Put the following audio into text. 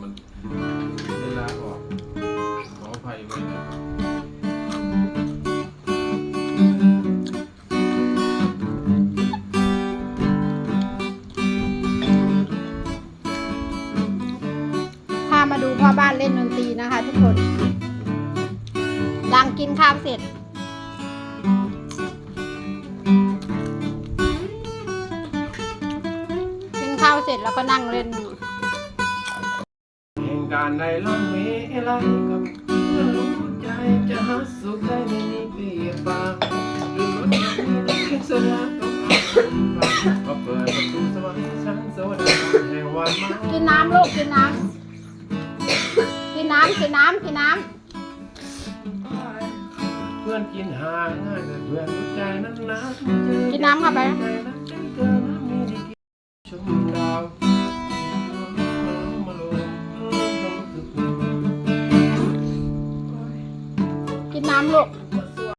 มันเวลาออกขออภัยไว้นะพามาดูพ่อบ้านเล่นดนตรีนะคะทุกคนหลังกินข้าวเสร็จกินข้าวเสร็จแล้วก็นั่งเล่นอยู่ การณ์ใดล่องมีอะไรกับเพื่อนรู้ใจจะหาสุขได้ในนี้เปียบปากหรือรถที่ได้สละต้องเอาก็เปิดประตูสวรรค์ชั้นสวรรค์แห่งวันมากินน้ำลูกกินน้ำกินน้ำกินน้ำกินน้เพื่อนกินหาง่ายแต่เพื่อนรู้ใจนั้นนะำกินน้ำเข้าไป นน้ำลูกไป